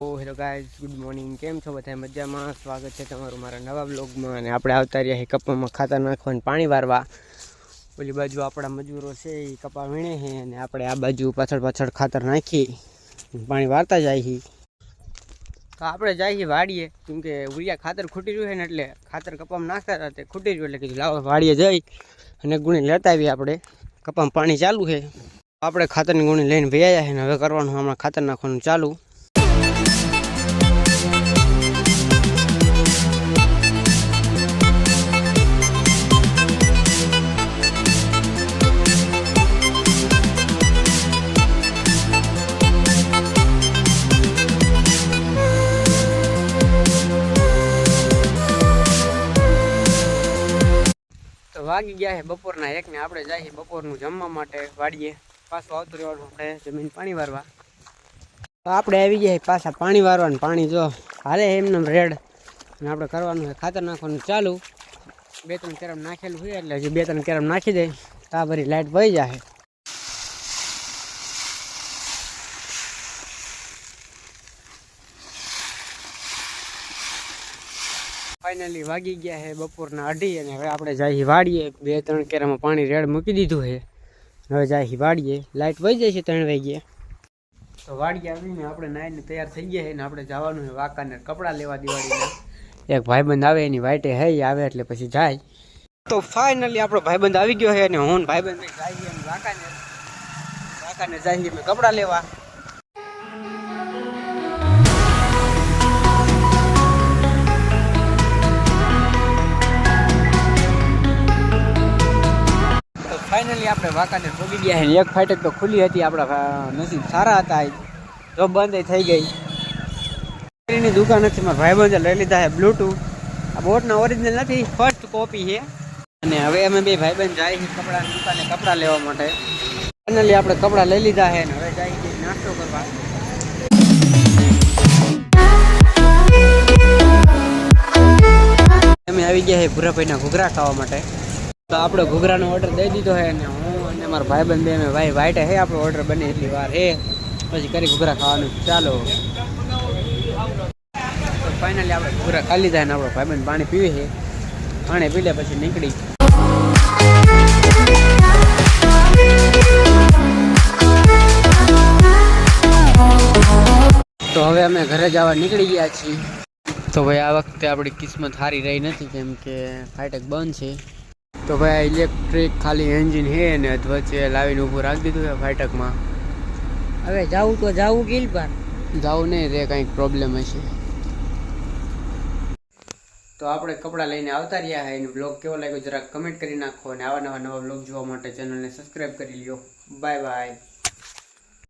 Hello guys, good morning. કેમ છો બધા મજામાં? સ્વાગત છે તમારું મારા નવા બ્લોગમાં અને આપણે આવતા રહ્યા હે કપામાં ખાતર નાખવાનું પાણી વારવા. ઓલી બાજુ આપણા મજૂરો છે એ કપા વીણે છે અને આપણે આ બાજુ પાછળ પાછળ ખાતર નાખી પાણી વારતા જાય છે તો આપણે જાય છીએ વાડીએ. કેમ કે ઉરિયા ખાતર ખૂટી રહ્યું છે ને એટલે ખાતર કપામાં નાખતા હતા તે ખૂટી રહ્યું એટલે કીધું લાવો વાડીએ જઈ અને ગુણી લેતા આવીએ આપણે. કપામાં પાણી ચાલુ છે આપણે ખાતરની ગુણી લઈને વ્યાયા છે ને હવે કરવાનું હમણાં ખાતર નાખવાનું ચાલુ. વાગી ગયા છે બપોરના એકને આપણે જઈએ બપોરનું જમવા માટે વાડીએ. પાછું આવતું રહેવાનું આપણે જમીન પાણી વારવા. આપણે આવી ગયા પાછા પાણી વારવાનું પાણી જો હાલે એમને રેડ. અને આપણે કરવાનું છે ખાતર નાખવાનું ચાલુ. બે ત્રણ કેરમ નાખેલું હોય એટલે હજી બે ત્રણ કેરમ નાખી દે. તા ભરી લાઇટ વહી જાય ફાઇનલી વાગી ગયા છે બપોરના અઢી અને હવે આપણે જાય વાડીએ. બે ત્રણ કેરામાં પાણી રેડ મૂકી દીધું છે. હવે જાય વાડીએ. લાઇટ વહી જાય છે ત્રણ વાગ્યે તો વાડીએ આવીને આપણે નાઈને તૈયાર થઈ ગયા છે ને આપણે જવાનું છે વાંકાને કપડાં લેવા દિવાળીના. એક ભાઈબંધ આવે, એની વાઇટે હે આવે એટલે પછી જાય. તો ફાઇનલી આપણો ભાઈબંધ આવી ગયો છે અને હું ભાઈબંધ જઈએ વાકાને વાંકાને જઈએ કપડાં લેવા. ફાઇનલી આપણે વાંકાને ભોગી ગયા છે એક ફાટક તો ખુલ્લી હતી, આપણા નસીબ સારા હતા. જો બંધ થઈ ગઈ. એની દુકાન નથી મારા ભાઈબંધે લઈ લીધા છે બ્લૂટૂથ આ બોટના ઓરિજિનલ નથી ફર્સ્ટ કોપી છે અને હવે અમે બે ભાઈબંધ જાય છે કપડાની દુકાને કપડાં લેવા માટે. ફાઇનલી આપણે કપડાં લઈ લીધા છે અને હવે જાય છે નાસ્તો કરવા. અમે આવી ગયા છે ભૂરાભાઈના ઘૂઘરા ખાવા માટે. તો આપણે ઘૂઘરાનો ઓર્ડર દઈ દીધો છે અને હું અને મારા ભાઈબંધ બે અમે ભાઈ વાઈટ હે, આપણો ઓર્ડર બને એટલી વાર હે. પછી કરી ઘૂઘરા ખાવાનું. ચાલો. તો ફાઇનલી આપણે ઘૂઘરા ખાઈ લીધા અને આપણો ભાઈબંધ પાણી પીવે છે. પાણી પી લે પછી નીકળી. તો હવે અમે ઘરે જવા નીકળી ગયા છીએ. તો ભાઈ, આ વખતે આપણી કિસ્મત સારી રહી નથી, કેમ કે ફાટક બંધ છે. તો ભાઈ ઇલેક્ટ્રિક ખાલી એન્જિન હે ને વચ્ચે લાવીને ઊભું રાખી દીધું છે ફાટકમાં. હવે જાવું તો જાવું ગીલ પર. જાવું નહીં રે કંઈક પ્રોબ્લેમ હશે. તો આપણે કપડાં લઈને આવતા રહ્યા હે એનો બ્લોગ કેવો લાગ્યો જરાક કમેન્ટ કરી નાખો અને આવા નવા નવા બ્લોગ જોવા માટે ચેનલને સબસ્ક્રાઈબ કરી લ્યો. Bye bye